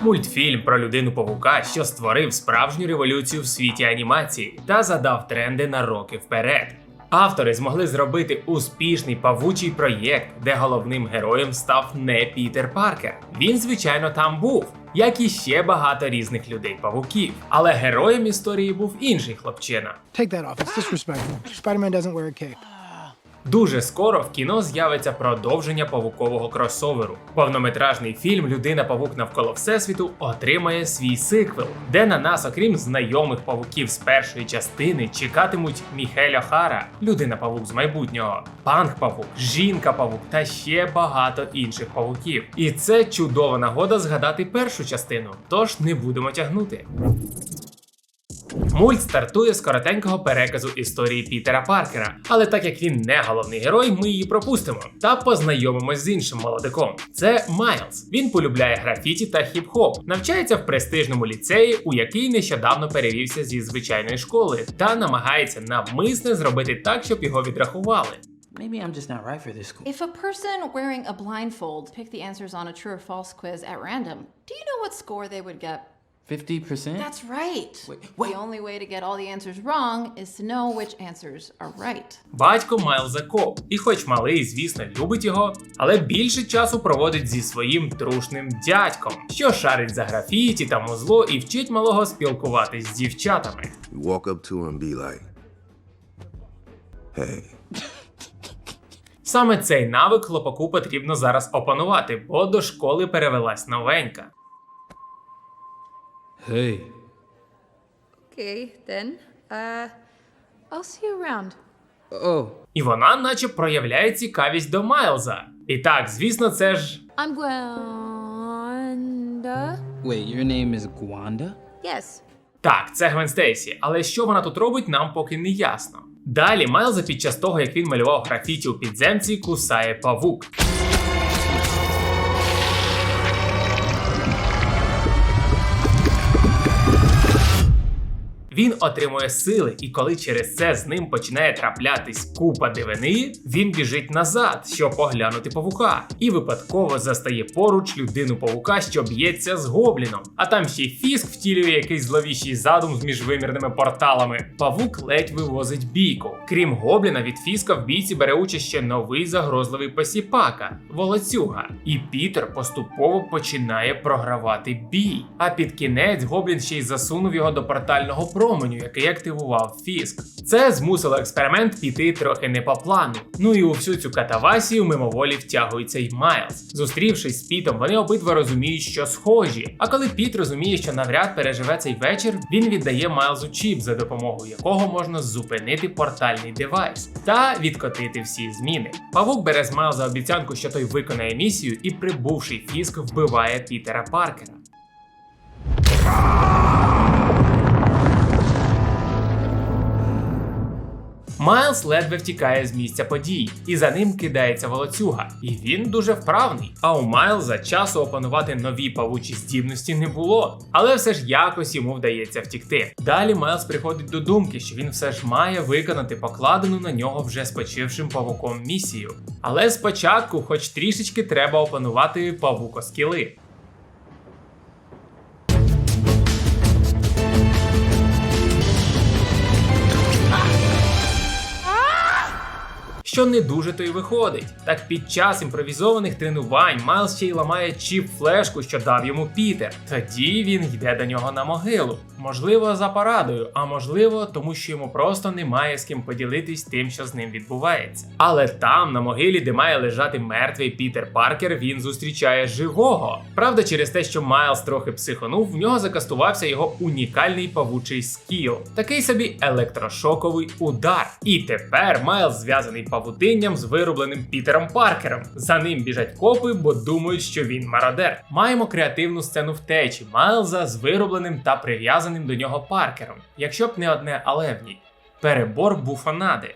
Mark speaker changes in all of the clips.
Speaker 1: Мультфільм про людину павука, що створив справжню революцію в світі анімації та задав тренди на роки вперед. Автори змогли зробити успішний павучий проєкт, де головним героєм став не Пітер Паркер. Він, звичайно, там був, як і ще багато різних людей-павуків. Але героєм історії був інший хлопчина.
Speaker 2: Take that off. It's disrespectful. Spider-Man doesn't wear a cape.
Speaker 1: Дуже скоро в кіно з'явиться продовження павукового кросоверу. Повнометражний фільм Людина павук навколо Всесвіту отримає свій сиквел, де на нас, окрім знайомих павуків з першої частини, чекатимуть Міхель Охара, людина павук з майбутнього, панк павук, жінка павук та ще багато інших павуків. І це чудова нагода згадати першу частину, тож не будемо тягнути. Мульт стартує з коротенького переказу історії Пітера Паркера, але так як він не головний герой, ми її пропустимо та познайомимось з іншим молодиком. Це Майлз. Він полюбляє графіті та хіп-хоп, навчається в престижному ліцеї, у який нещодавно перевівся зі звичайної школи, та намагається навмисне зробити так, щоб його відрахували.
Speaker 3: Maybe I'm just not right for this school.
Speaker 4: If a person wearing a blindfold picked the answers on a true or false quiz at random, do you know what score they would get?
Speaker 3: 50%?
Speaker 4: That's right.
Speaker 3: Wait, what?
Speaker 4: The only way to get all the answers wrong is to know which answers are right.
Speaker 1: Батько Майлза Коп, і хоч малий, звісно, любить його, але більше часу проводить зі своїм трушним дядьком, що шарить за графіті та музло і вчить малого спілкуватись з дівчатами.
Speaker 5: You walk up to and be like, hey,
Speaker 1: Саме цей навик хлопаку потрібно зараз опанувати, бо до школи перевелась новенька.
Speaker 3: Hey.
Speaker 4: Okay, then. Uh, I'll see you around.
Speaker 3: Oh.
Speaker 1: І вона, наче, проявляє цікавість до Майлза. І так, звісно, це ж.
Speaker 4: I'm Gwanda.
Speaker 3: Wait, your name is Gwanda?
Speaker 4: Yes.
Speaker 1: Так, це Гвен Стейсі, але що вона тут робить, нам поки не ясно. Далі Майлза під час того, як він малював графіті у підземці, кусає павук. Він отримує сили, і коли через це з ним починає траплятись купа дивини, він біжить назад, щоб поглянути павука, і випадково застає поруч людину павука, що б'ється з гобліном. А там ще й фіск втілює якийсь зловіщий задум з міжвимірними порталами. Павук ледь вивозить бійку. Крім гобліна, від фіска в бійці бере участь ще новий загрозливий посіпака волоцюга. І Пітер поступово починає програвати бій. А під кінець гоблін ще й засунув його до портального променю, який активував фіск. Це змусило експеримент піти трохи не по плану. Ну і у всю цю катавасію мимоволі втягується й Майлз. Зустрівшись з Пітом, вони обидва розуміють, що схожі. А коли Піт розуміє, що навряд переживе цей вечір, він віддає Майлзу чіп, за допомогою якого можна зупинити портальний девайс та відкотити всі зміни. Павук бере з Майлза обіцянку, що той виконає місію, і прибувший фіск вбиває Пітера Паркера. Майлз ледве втікає з місця подій, і за ним кидається волоцюга. І він дуже вправний. А у Майлза часу опанувати нові павучі здібності не було. Але все ж якось йому вдається втікти. Далі Майлз приходить до думки, що він все ж має виконати покладену на нього вже спочившим павуком місію. Але спочатку, хоч трішечки, треба опанувати павукоскіли. Що не дуже то й виходить. Так під час імпровізованих тренувань Майлз ще й ламає чіп флешку, що дав йому Пітер. Тоді він йде до нього на могилу. Можливо, за порадою, а можливо, тому що йому просто немає з ким поділитись тим, що з ним відбувається. Але там, на могилі, де має лежати мертвий Пітер Паркер, він зустрічає живого. Правда, через те, що Майлз трохи психонув, в нього закастувався його унікальний павучий скіл, такий собі електрошоковий удар. І тепер Майлз зв'язаний павутинням з виробленим Пітером Паркером. За ним біжать копи, бо думають, що він мародер. Маємо креативну сцену втечі Майлза з виробленим та прив'язаним до нього Паркером. Якщо б не одне, але в ній. Перебор буфанади.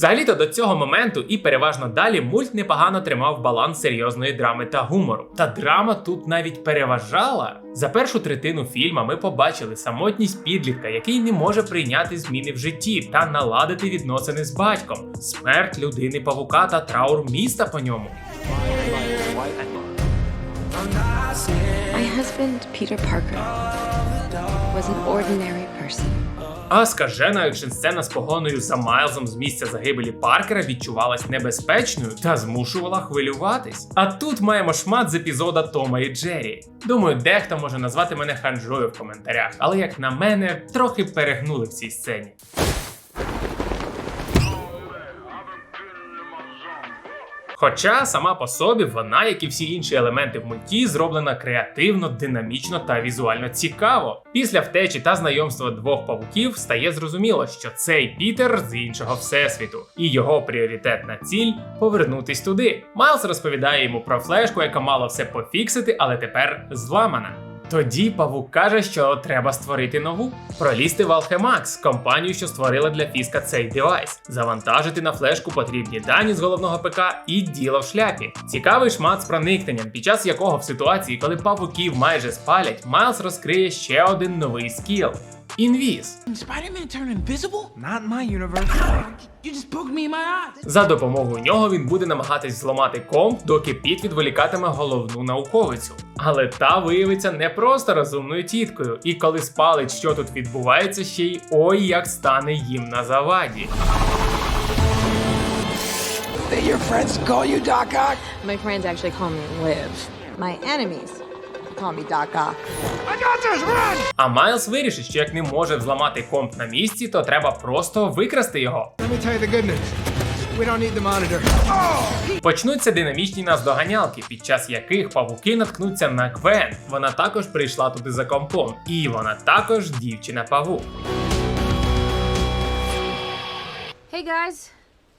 Speaker 1: Взагалі-то до цього моменту і переважно далі мульт непогано тримав баланс серйозної драми та гумору. Та драма тут навіть переважала. За першу третину фільма ми побачили самотність підлітка, який не може прийняти зміни в житті та наладити відносини з батьком, смерть людини павука та траур міста по ньому.
Speaker 6: My husband, Peter Parker, was an ordinary person.
Speaker 1: А скажена екшн сцена з погоною за Майлзом з місця загибелі Паркера відчувалась небезпечною та змушувала хвилюватись. А тут маємо шмат з епізода Тома і Джері. Думаю, дехто може назвати мене ханжою в коментарях, але як на мене, трохи перегнули в цій сцені. Хоча сама по собі вона, як і всі інші елементи в мульті, зроблена креативно, динамічно та візуально цікаво. Після втечі та знайомства двох павуків стає зрозуміло, що цей Пітер з іншого всесвіту, і його пріоритетна ціль повернутись туди. Майлз розповідає йому про флешку, яка мала все пофіксити, але тепер зламана. Тоді павук каже, що треба створити нову, пролізти в Alchemax, компанію, що створила для Фіска цей девайс, завантажити на флешку потрібні дані з головного ПК і діло в шляпі. Цікавий шмат з проникненням, під час якого в ситуації, коли павуків майже спалять, Майлз розкриє ще один новий скіл. Інвіз.
Speaker 3: Spider-Man turn invisible?
Speaker 2: Not my universe.
Speaker 3: You just poked me in my eye.
Speaker 1: За допомогою нього він буде намагатись зламати комп, доки Піт відволікатиме головну науковицю. Але та виявиться не просто розумною тіткою, і коли спалить, що тут відбувається, ще й ой як стане їм на заваді.
Speaker 2: Your friends call you Doc Ock?
Speaker 6: My friends actually call me Liv. My enemies
Speaker 1: А Майлз вирішить, що як не може взламати комп на місці, то треба просто викрасти його.
Speaker 2: Let me tell you the good news. We don't need the monitor.
Speaker 1: Почнуться динамічні наздоганялки, під час яких павуки наткнуться на Гвен. Вона також прийшла туди за компом, і вона також дівчина павук.
Speaker 6: Hey guys.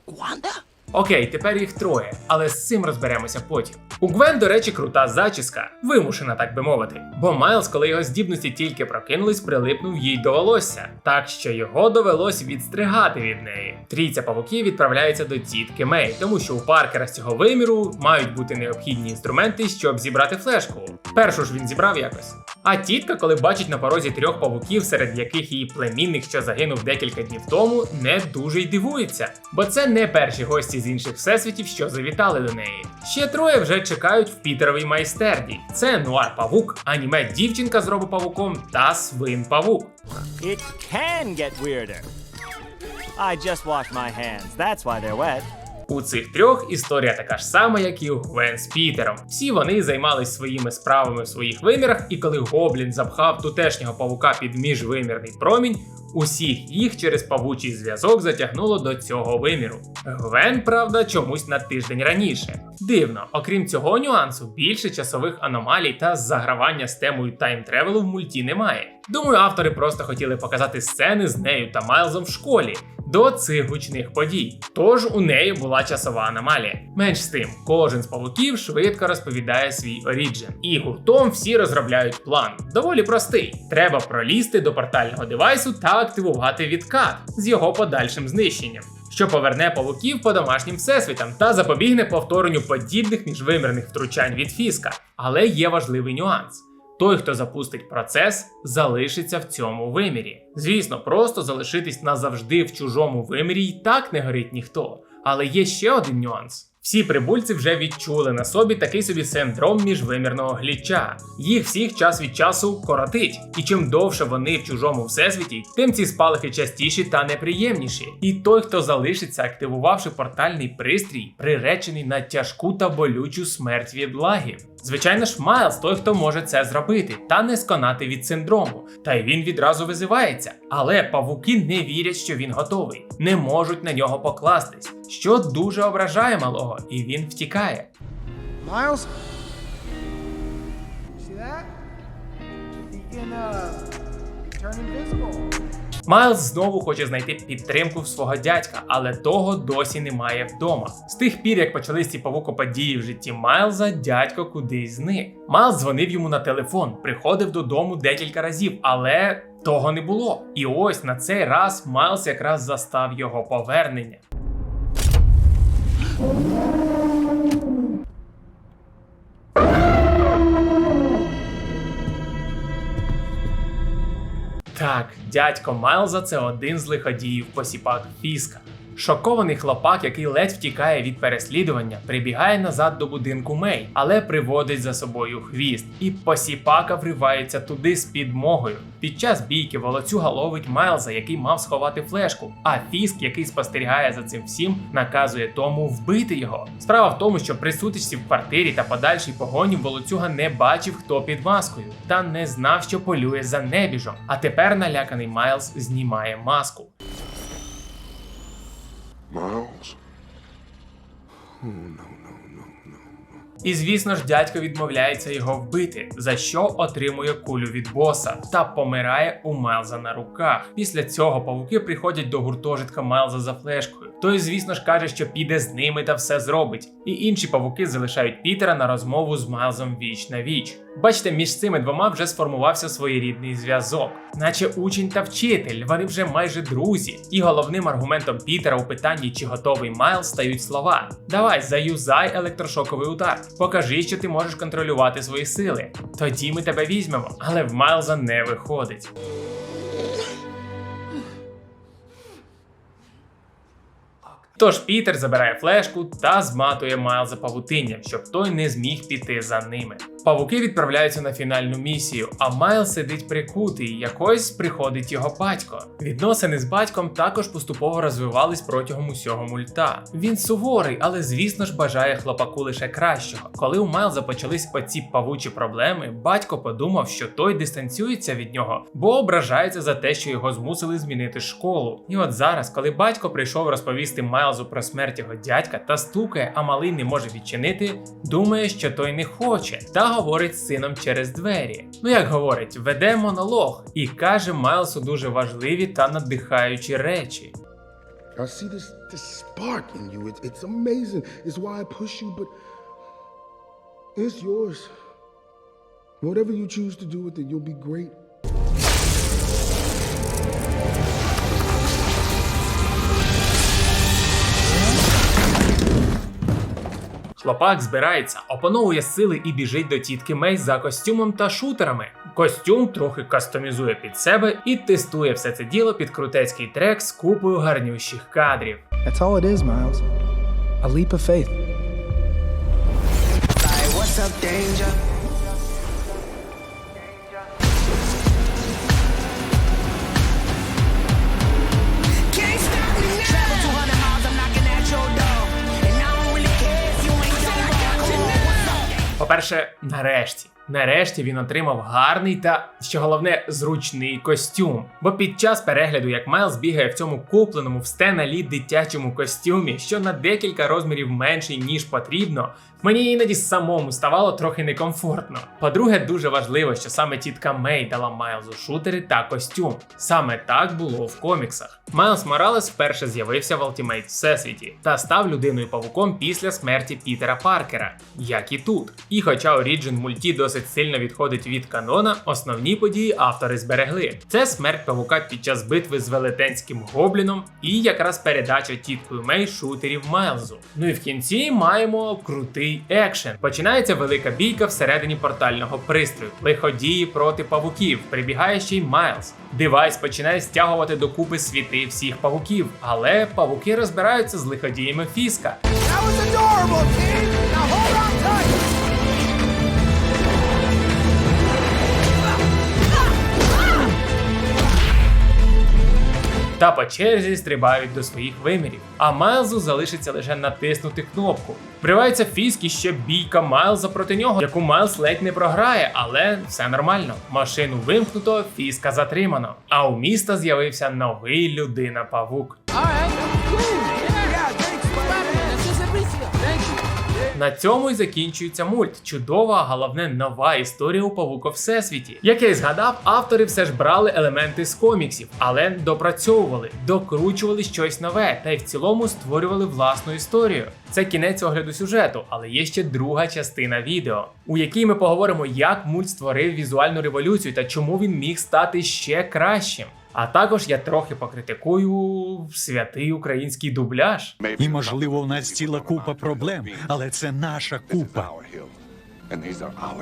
Speaker 3: Wanda?
Speaker 1: Окей, тепер їх троє, але з цим розберемося потім. У Гвен, до речі, крута зачіска, вимушена, так би мовити. Бо Майлз, коли його здібності тільки прокинулись, прилипнув їй до волосся, так що його довелось відстригати від неї. Трійця павуків відправляється до тітки Мей, тому що у Паркера з цього виміру мають бути необхідні інструменти, щоб зібрати флешку. Першу ж він зібрав якось. А тітка, коли бачить на порозі трьох павуків, серед яких її племінник, що загинув декілька днів тому, не дуже й дивується, бо це не перші гості з інших всесвітів, що завітали до неї. Ще троє вже чекають в Пітеровій майстерні. Це Нуар Павук, аніме дівчинка з робопавуком та свин Павук.
Speaker 7: It can get weirder. I just washed my hands. That's why they're wet.
Speaker 1: У цих трьох історія така ж сама, як і у Гвен з Пітером. Всі вони займались своїми справами в своїх вимірах, і коли Гоблін запхав тутешнього павука під міжвимірний промінь, усіх їх через павучий зв'язок затягнуло до цього виміру. Гвен, правда, чомусь на тиждень раніше. Дивно, окрім цього нюансу, більше часових аномалій та загравання з темою тайм-тревелу в мульті немає. Думаю, автори просто хотіли показати сцени з нею та Майлзом в школі до цих гучних подій. Тож у неї була часова аномалія. Менш з тим, кожен з павуків швидко розповідає свій оріджен. І гуртом всі розробляють план. Доволі простий. Треба пролізти до портального девайсу та активувати відкат з його подальшим знищенням. Що поверне павуків по домашнім всесвітам та запобігне повторенню подібних міжвимірних втручань від фіска. Але є важливий нюанс. Той, хто запустить процес, залишиться в цьому вимірі. Звісно, просто залишитись назавжди в чужому вимірі й так не горить ніхто. Але є ще один нюанс. Всі прибульці вже відчули на собі такий собі синдром міжвимірного гліча. Їх всіх час від часу коротить, і чим довше вони в чужому всесвіті, тим ці спалахи частіші та неприємніші. І той, хто залишиться, активувавши портальний пристрій, приречений на тяжку та болючу смерть від лагів. Звичайно ж, Майлз той, хто може це зробити, та не сконати від синдрому. Та й він відразу визивається. Але павуки не вірять, що він готовий, не можуть на нього покластись, що дуже ображає малого, і він втікає.
Speaker 2: Miles?
Speaker 1: Майлз знову хоче знайти підтримку в свого дядька, але того досі немає вдома. З тих пір, як почались ці павукоподії в житті Майлза, дядько кудись зник. Майлз дзвонив йому на телефон, приходив додому декілька разів, але того не було. І ось на цей раз Майлз якраз застав його повернення. Так, дядько Майлза це один з лиходіїв посіпак Фіска. Шокований хлопак, який ледь втікає від переслідування, прибігає назад до будинку Мей, але приводить за собою хвіст, і посіпака вривається туди з підмогою. Під час бійки волоцюга ловить Майлза, який мав сховати флешку. А Фіск, який спостерігає за цим всім, наказує тому вбити його. Справа в тому, що при сутичці в квартирі та подальшій погоні волоцюга не бачив, хто під маскою, та не знав, що полює за небіжом. А тепер наляканий Майлз знімає маску.
Speaker 5: Miles?
Speaker 1: І звісно ж, дядько відмовляється його вбити, за що отримує кулю від боса та помирає у Майлза на руках. Після цього павуки приходять до гуртожитка Майлза за флешкою. Той, звісно ж, каже, що піде з ними та все зробить. І інші павуки залишають Пітера на розмову з Майлзом віч на віч. Бачите, між цими двома вже сформувався своєрідний зв'язок, наче учень та вчитель, вони вже майже друзі. І головним аргументом Пітера у питанні, чи готовий Майлз, стають слова: Давай, заюзай електрошоковий удар. Покажи, що ти можеш контролювати свої сили. Тоді ми тебе візьмемо, але в Майлза не виходить. Тож Пітер забирає флешку та зматує Майлза павутинням, щоб той не зміг піти за ними. Павуки відправляються на фінальну місію, а Майлз сидить прикутий, якось приходить його батько. Відносини з батьком також поступово розвивались протягом усього мульта. Він суворий, але звісно ж бажає хлопаку лише кращого. Коли у Майлза почались оці павучі проблеми, батько подумав, що той дистанціюється від нього, бо ображається за те, що його змусили змінити школу. І от зараз, коли батько прийшов розповісти Майлзу про смерть його дядька та стукає, а малий не може відчинити, думає, що той не хоче, та говорить з сином через двері. Ну як говорить, веде монолог і каже Майлсу дуже важливі та надихаючі речі. Хлопак збирається, опановує сили і біжить до тітки Мей за костюмом та шутерами. Костюм трохи кастомізує під себе і тестує все це діло під крутецький трек з купою гарнющих кадрів.
Speaker 2: That's all it is, Miles. A leap of faith.
Speaker 3: Can't
Speaker 1: По-перше, нарешті. Нарешті він отримав гарний та, що головне, зручний костюм. Бо під час перегляду, як Майлз бігає в цьому купленому в стеналі дитячому костюмі, що на декілька розмірів менший, ніж потрібно, мені іноді самому ставало трохи некомфортно. По-друге, дуже важливо, що саме тітка Мей дала Майлзу шутери та костюм. Саме так було в коміксах. Майлз Моралес вперше з'явився в Ultimate Всесвіті та став людиною павуком після смерті Пітера Паркера, як і тут. І хоча Origin мульті досить сильно відходить від канона, основні події автори зберегли. Це смерть павука під час битви з велетенським гобліном і якраз передача тіткою Мей шутерів Майлзу. Ну і в кінці маємо крутий екшен. Починається велика бійка всередині портального пристрою. Лиходії проти павуків. Прибігає ще й Майлз. Девайс починає стягувати докупи світи всіх павуків, але павуки розбираються з лиходіями Фіска.
Speaker 2: That was adorable, kid. Now hold on tight.
Speaker 1: Та по черзі стрибають до своїх вимірів. А Майлзу залишиться лише натиснути кнопку. Вривається Фіск і ще бійка Майлза проти нього, яку Майлз ледь не програє, але все нормально. Машину вимкнуто, Фіска затримано. А у міста з'явився новий людина-павук. На цьому й закінчується мульт. Чудова, а головне нова історія у павуко всесвіті. Як я й згадав, автори все ж брали елементи з коміксів, але допрацьовували, докручували щось нове та й в цілому створювали власну історію. Це кінець огляду сюжету, але є ще друга частина відео, у якій ми поговоримо, як мульт створив візуальну революцію та чому він міг стати ще кращим. А також я трохи покритикую святий український дубляж.
Speaker 8: І можливо, у нас ціла купа проблем, але це наша купа.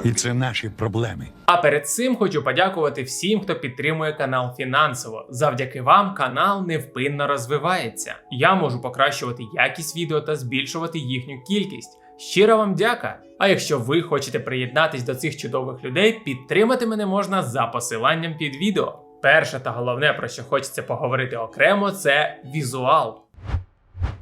Speaker 8: І це наші проблеми.
Speaker 1: А перед цим хочу подякувати всім, хто підтримує канал фінансово. Завдяки вам канал невпинно розвивається. Я можу покращувати якість відео та збільшувати їхню кількість. Щиро вам дяка! А якщо ви хочете приєднатись до цих чудових людей, підтримати мене можна за посиланням під відео. Перше та головне, про що хочеться поговорити окремо, це візуал.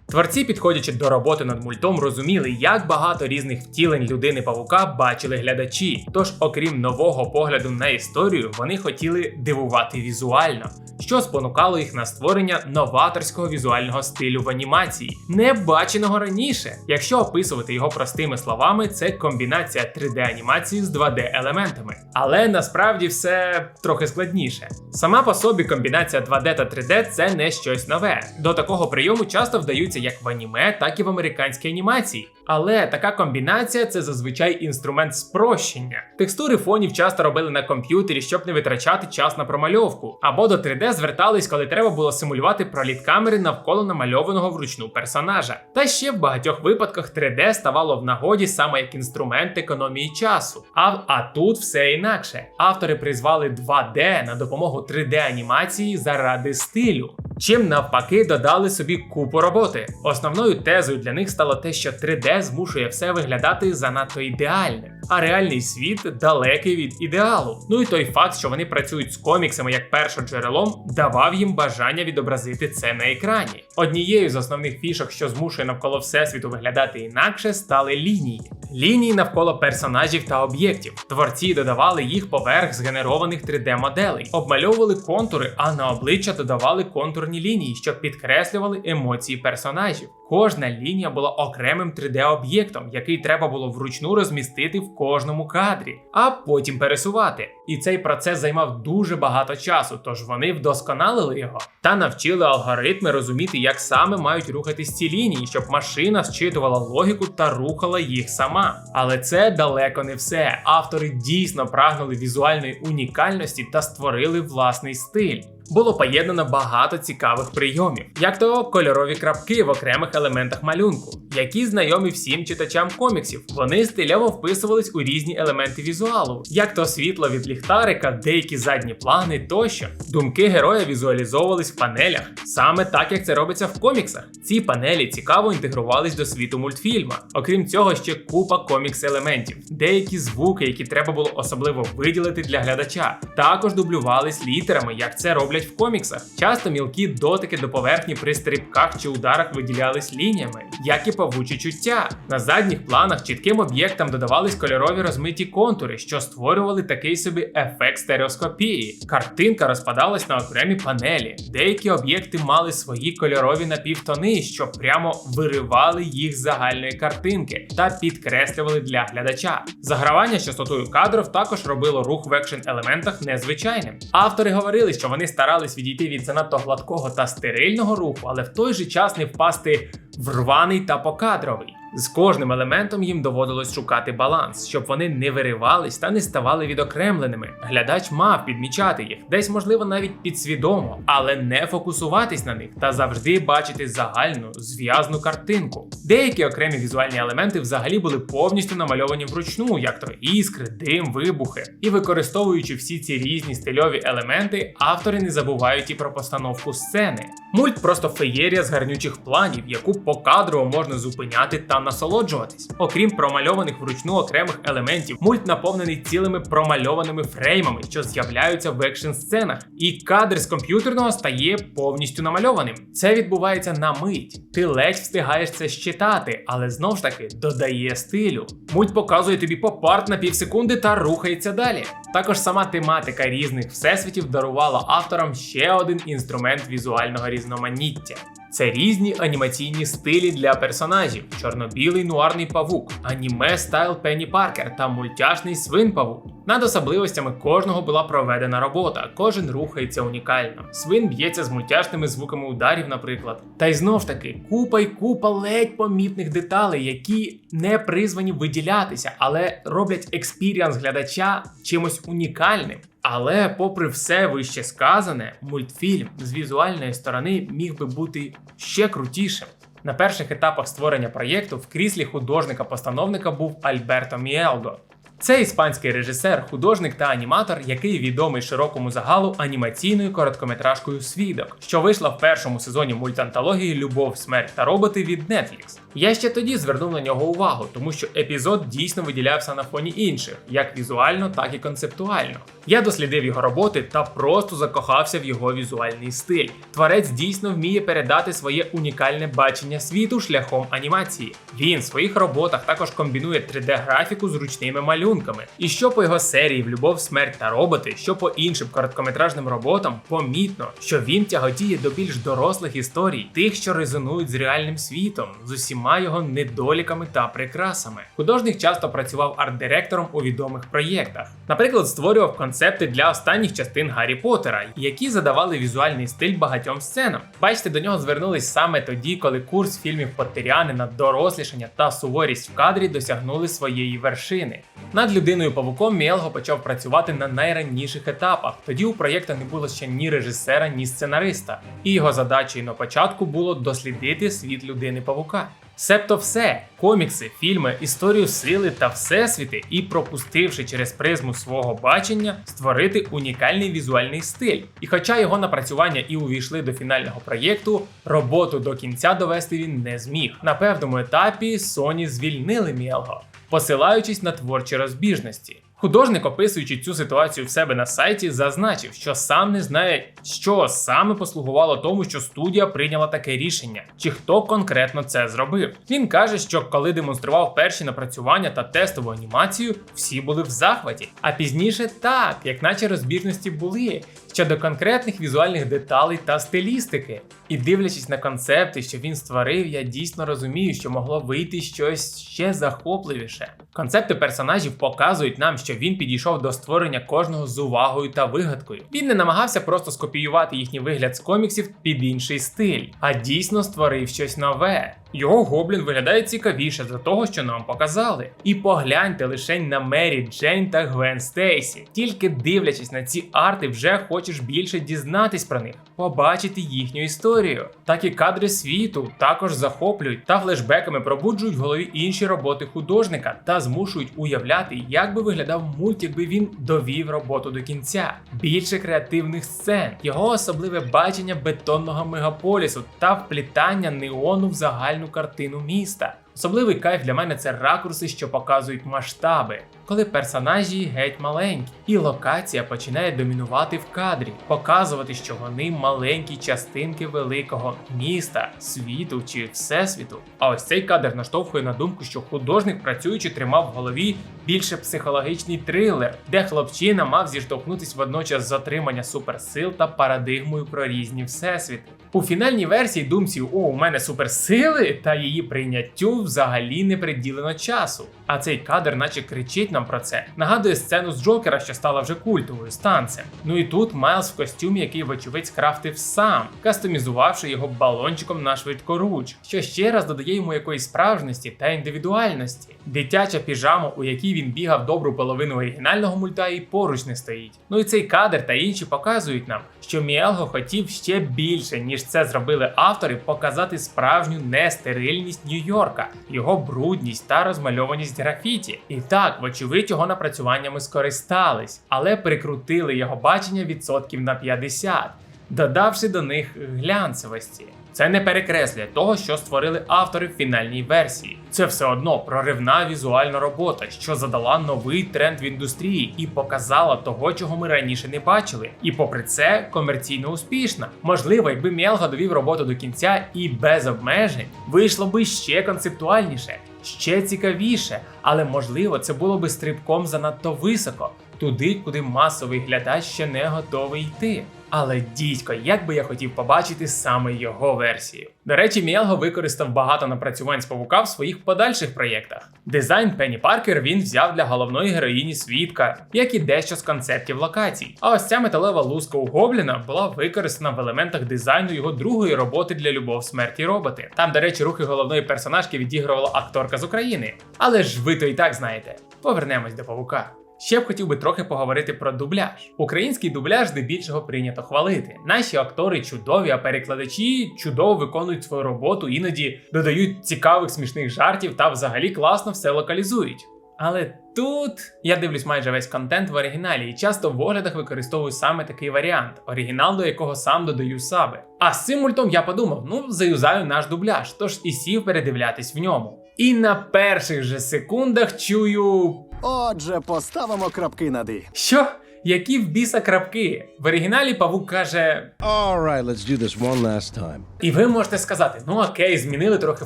Speaker 1: Творці, підходячи до роботи над мультом, розуміли, як багато різних втілень людини павука бачили глядачі. Тож, окрім нового погляду на історію, вони хотіли дивувати візуально, що спонукало їх на створення новаторського візуального стилю в анімації, не баченого раніше. Якщо описувати його простими словами, це комбінація 3D-анімації з 2D-елементами. Але насправді все трохи складніше. Сама по собі комбінація 2D та 3D це не щось нове. До такого прийому часто вдаються як в аніме, так і в американській анімації. Але така комбінація це зазвичай інструмент спрощення. Текстури фонів часто робили на комп'ютері, щоб не витрачати час на промальовку, або до 3D звертались, коли треба було симулювати проліт камери навколо намальованого вручну персонажа. Та ще в багатьох випадках 3D ставало в нагоді саме як інструмент економії часу. А, а тут все інакше. Автори призвали 2D на допомогу 3D анімації заради стилю. Чим навпаки додали собі купу роботи. Основною тезою для них стало те, що 3D змушує все виглядати занадто ідеальним, а реальний світ далекий від ідеалу. Ну і той факт, що вони працюють з коміксами як першоджерелом, давав їм бажання відобразити це на екрані. Однією з основних фішок, що змушує навколо всесвіту виглядати інакше, стали лінії. Лінії навколо персонажів та об'єктів. Творці додавали їх поверх згенерованих 3D-моделей, обмальовували контури, а на обличчя додавали контурні лінії, що підкреслювали емоції персонажів. Кожна лінія була окремим 3D-об'єктом, який треба було вручну розмістити в кожному кадрі, а потім пересувати. І цей процес займав дуже багато часу, тож вони вдосконалили його та навчили алгоритми розуміти, як саме мають рухатись ці лінії, щоб машина зчитувала логіку та рухала їх сама. Але це далеко не все. Автори дійсно прагнули візуальної унікальності та створили власний стиль. Було поєднано багато цікавих прийомів, як то кольорові крапки в окремих елементах малюнку, які знайомі всім читачам коміксів. Вони стильово вписувались у різні елементи візуалу, як то світло від ліхтарика, деякі задні плани тощо. Думки героя візуалізовувались в панелях, саме так як це робиться в коміксах. Ці панелі цікаво інтегрувались до світу мультфільма. Окрім цього, ще купа комікс-елементів, деякі звуки, які треба було особливо виділити для глядача, також дублювались літерами, як це роблять в коміксах. Часто мілкі дотики до поверхні при стрибках чи ударах виділялись лініями, як і павучі чуття. На задніх планах чітким об'єктам додавались кольорові розмиті контури, що створювали такий собі ефект стереоскопії. Картинка розпадалась на окремі панелі. Деякі об'єкти мали свої кольорові напівтони, що прямо виривали їх з загальної картинки та підкреслювали для глядача. Загравання частотою кадрів також робило рух в екшн елементах незвичайним. Автори говорили, що вони старались відійти від занадто гладкого та стерильного руху, але в той же час не впасти в рваний та покадровий. З кожним елементом їм доводилось шукати баланс, щоб вони не виривались та не ставали відокремленими. Глядач мав підмічати їх, десь можливо навіть підсвідомо, але не фокусуватись на них та завжди бачити загальну зв'язну картинку. Деякі окремі візуальні елементи взагалі були повністю намальовані вручну, як то іскри, дим, вибухи. І використовуючи всі ці різні стильові елементи, автори не забувають і про постановку сцени. Мульт просто феєрія з гарнючих планів, яку покадрово можна зупиняти та насолоджуватись. Окрім промальованих вручну окремих елементів, мульт наповнений цілими промальованими фреймами, що з'являються в екшн сценах, і кадр з комп'ютерного стає повністю намальованим. Це відбувається на мить. Ти ледь встигаєш це щитати, але знов ж таки додає стилю. Мульт показує тобі попарт на півсекунди та рухається далі. Також сама тематика різних всесвітів дарувала авторам ще один інструмент візуального різноманіття. Це різні анімаційні стилі для персонажів: чорно-білий нуарний павук, аніме стайл Пенні Паркер та мультяшний свин павук. Над особливостями кожного була проведена робота, кожен рухається унікально. Свин б'ється з мультяшними звуками ударів, наприклад. Та й знов таки, купа й купа ледь помітних деталей, які не призвані виділятися, але роблять експіріанс глядача чимось унікальним. Але, попри все вище сказане, мультфільм з візуальної сторони міг би бути ще крутішим. На перших етапах створення проєкту в кріслі художника-постановника був Альберто Міелго. Це іспанський режисер, художник та аніматор, який відомий широкому загалу анімаційною короткометражкою Свідок, що вийшла в першому сезоні мультантології Любов, смерть та роботи від Netflix. Я ще тоді звернув на нього увагу, тому що епізод дійсно виділявся на фоні інших, як візуально, так і концептуально. Я дослідив його роботи та просто закохався в його візуальний стиль. Творець дійсно вміє передати своє унікальне бачення світу шляхом анімації. Він в своїх роботах також комбінує 3D-графіку з ручними малюнками. І що по його серії в Любов, смерть та роботи, що по іншим короткометражним роботам, помітно, що він тяготіє до більш дорослих історій, тих, що резонують з реальним світом, з усіма його недоліками та прикрасами. Художник часто працював арт-директором у відомих проєктах. Наприклад, створював концепти для останніх частин Гаррі Поттера, які задавали візуальний стиль багатьом сценам. Бачите, до нього звернулись саме тоді, коли курс фільмів Поттерянина, дорослішання та суворість в кадрі досягнули своєї вершини. Над людиною павуком Міелго почав працювати на найранніших етапах. Тоді у проєкту не було ще ні режисера, ні сценариста. І його задачею на початку було дослідити світ людини павука. Себто все комікси, фільми, історію сили та всесвіти, і пропустивши через призму свого бачення, створити унікальний візуальний стиль. І хоча його напрацювання і увійшли до фінального проєкту, роботу до кінця довести він не зміг. На певному етапі Sony звільнили Мєлго, посилаючись на творчі розбіжності. Художник, описуючи цю ситуацію в себе на сайті, зазначив, що сам не знає, що саме послугувало тому, що студія прийняла таке рішення, чи хто конкретно це зробив. Він каже, що коли демонстрував перші напрацювання та тестову анімацію, всі були в захваті. А пізніше так, як наче розбіжності були щодо конкретних візуальних деталей та стилістики. І дивлячись на концепти, що він створив, я дійсно розумію, що могло вийти щось ще захопливіше. Концепти персонажів показують нам, що він підійшов до створення кожного з увагою та вигадкою. Він не намагався просто скопіювати їхній вигляд з коміксів під інший стиль, а дійсно створив щось нове. Його гоблін виглядає цікавіше за того, що нам показали. І погляньте лише на Мері Джейн та Гвен Стейсі. Тільки дивлячись на ці арти, вже хочеш більше дізнатись про них, побачити їхню історію. Так і кадри світу також захоплюють та флешбеками пробуджують в голові інші роботи художника та змушують уявляти, як би виглядав мульт, якби він довів роботу до кінця. Більше креативних сцен, його особливе бачення бетонного мегаполісу та вплітання неону в загальну картину міста. Особливий кайф для мене це ракурси, що показують масштаби, коли персонажі геть маленькі, і локація починає домінувати в кадрі, показувати, що вони маленькі частинки великого міста, світу чи всесвіту. А ось цей кадр наштовхує на думку, що художник, працюючи, тримав в голові більше психологічний трилер, де хлопчина мав зіштовхнутись водночас з отримання суперсил та парадигмою про різні всесвіти. У фінальній версії думці О, у мене суперсили та її прийняттю взагалі не приділено часу. А цей кадр, наче кричить нам про це. Нагадує сцену з Джокера, що стала вже культовою з танцем. Ну і тут Майлз в костюмі, який вочевидь скрафтив сам, кастомізувавши його балончиком на швидкоруч, що ще раз додає йому якоїсь справжності та індивідуальності. Дитяча піжама, у якій він бігав добру половину оригінального мульта, і поруч не стоїть. Ну і цей кадр та інші показують нам, що Міелго хотів ще більше, ніж це зробили автори, показати справжню нестерильність Нью-Йорка, його брудність та розмальованість графіті. І так, вочевидь, його напрацюваннями скористались, але прикрутили його бачення відсотків на 50, додавши до них глянцевості. Це не перекреслює того, що створили автори в фінальній версії. Це все одно проривна візуальна робота, що задала новий тренд в індустрії і показала того, чого ми раніше не бачили. І попри це комерційно успішна. Можливо, якби Мєлго довів роботу до кінця і без обмежень, вийшло би ще концептуальніше, ще цікавіше, але можливо це було би стрибком занадто високо, туди, куди масовий глядач ще не готовий йти. Але дідько, як би я хотів побачити саме його версію. До речі, Міелго використав багато напрацювань з павука в своїх подальших проєктах. Дизайн Пенні Паркер він взяв для головної героїні свідка, як і дещо з концептів локацій. А ось ця металева луска у Гобліна була використана в елементах дизайну його другої роботи для любов, смерті роботи. Там, до речі, рухи головної персонажки відігрувала акторка з України. Але ж ви то і так знаєте. Повернемось до павука. Ще б хотів би трохи поговорити про дубляж. Український дубляж здебільшого прийнято хвалити. Наші актори чудові, а перекладачі чудово виконують свою роботу, іноді додають цікавих смішних жартів та взагалі класно все локалізують. Але тут я дивлюсь майже весь контент в оригіналі і часто в оглядах використовую саме такий варіант, оригінал до якого сам додаю саби. А з цим мультом я подумав: ну заюзаю наш дубляж, тож і сів передивлятись в ньому. І на перших же секундах чую
Speaker 9: Отже, поставимо крапки над «і».
Speaker 1: що? Які в біса крапки? В оригіналі павук каже.
Speaker 2: All right, let's do this one last time.
Speaker 1: І ви можете сказати: ну окей, змінили трохи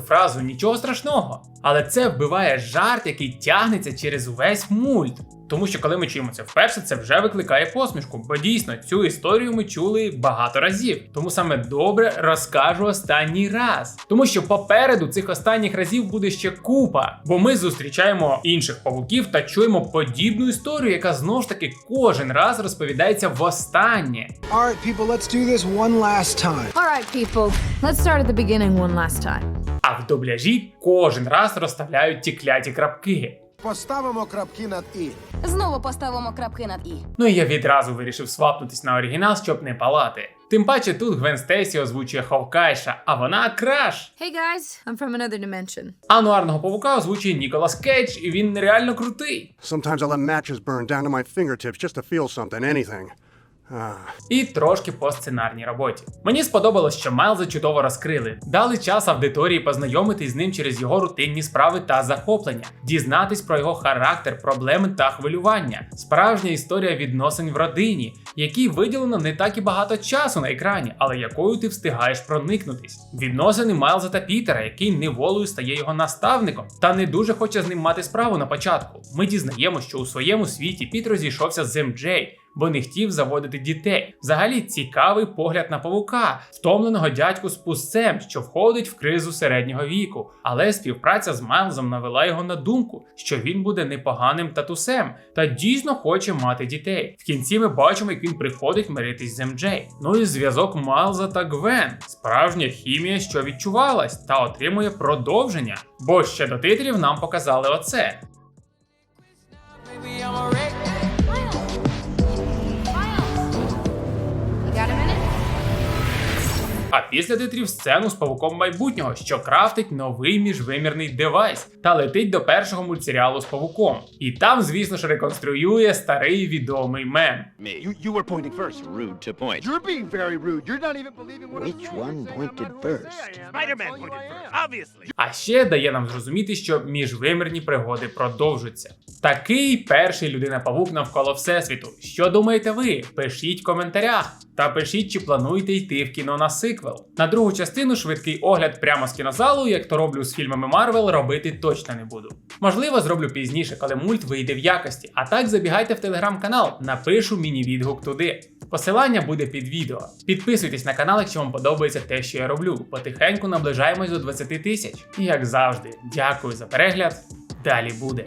Speaker 1: фразу, нічого страшного. Але це вбиває жарт, який тягнеться через увесь мульт. Тому що коли ми чуємо це вперше, це вже викликає посмішку, бо дійсно цю історію ми чули багато разів. Тому саме добре розкажу останній раз. Тому що попереду цих останніх разів буде ще купа, бо ми зустрічаємо інших павуків та чуємо подібну історію, яка знову ж таки кожен раз розповідається востаннє.
Speaker 2: All right, people, let's do this one last time.
Speaker 10: All right, people, let's start at the beginning one last time.
Speaker 1: А в дубляжі кожен раз розставляють ті кляті крапки.
Speaker 9: Поставимо крапки над і.
Speaker 10: Знову поставимо крапки над і.
Speaker 1: Ну і я відразу вирішив свапнутись на оригінал, щоб не палати. Тим паче тут Гвен Стейсі озвучує Ховкайша, а вона краш.
Speaker 10: Hey guys, I'm from another dimension.
Speaker 1: Ануарного павука озвучує Ніколас Кейдж, і він нереально крутий.
Speaker 9: Sometimes I let matches burn down to my fingertips just to feel something, anything.
Speaker 1: І трошки по сценарній роботі. Мені сподобалось, що Майлза чудово розкрили, дали час аудиторії познайомитись з ним через його рутинні справи та захоплення, дізнатись про його характер, проблеми та хвилювання, справжня історія відносин в родині, якій виділено не так і багато часу на екрані, але якою ти встигаєш проникнутись. Відносини Майлза та Пітера, який неволею стає його наставником, та не дуже хоче з ним мати справу на початку. Ми дізнаємося, що у своєму світі Піт розійшовся з МД, бо не хотів заводити дітей. Взагалі цікавий погляд на павука, втомленого дядьку з пусцем, що входить в кризу середнього віку. Але співпраця з Майлзом навела його на думку, що він буде непоганим татусем та дійсно хоче мати дітей. В кінці ми бачимо, як він приходить миритись з МД. Ну і зв'язок Майлза та Гвен, справжня хімія, що відчувалась, та отримує продовження. Бо ще до титрів нам показали оце. А після титрів сцену з павуком майбутнього, що крафтить новий міжвимірний девайс та летить до першого мультсеріалу з павуком. І там, звісно ж, реконструює старий відомий мем. А ще дає нам зрозуміти, що міжвимірні пригоди продовжуються. Такий перший людина-павук навколо всесвіту. Що думаєте ви? Пишіть в коментарях. Та пишіть, чи плануєте йти в кіно на сиквел. На другу частину швидкий огляд прямо з кінозалу, як то роблю з фільмами Марвел, робити точно не буду. Можливо, зроблю пізніше, коли мульт вийде в якості. А так забігайте в телеграм-канал, напишу міні-відгук туди. Посилання буде під відео. Підписуйтесь на канал, якщо вам подобається те, що я роблю. Потихеньку наближаємось до 20 тисяч. І як завжди, дякую за перегляд. Далі буде.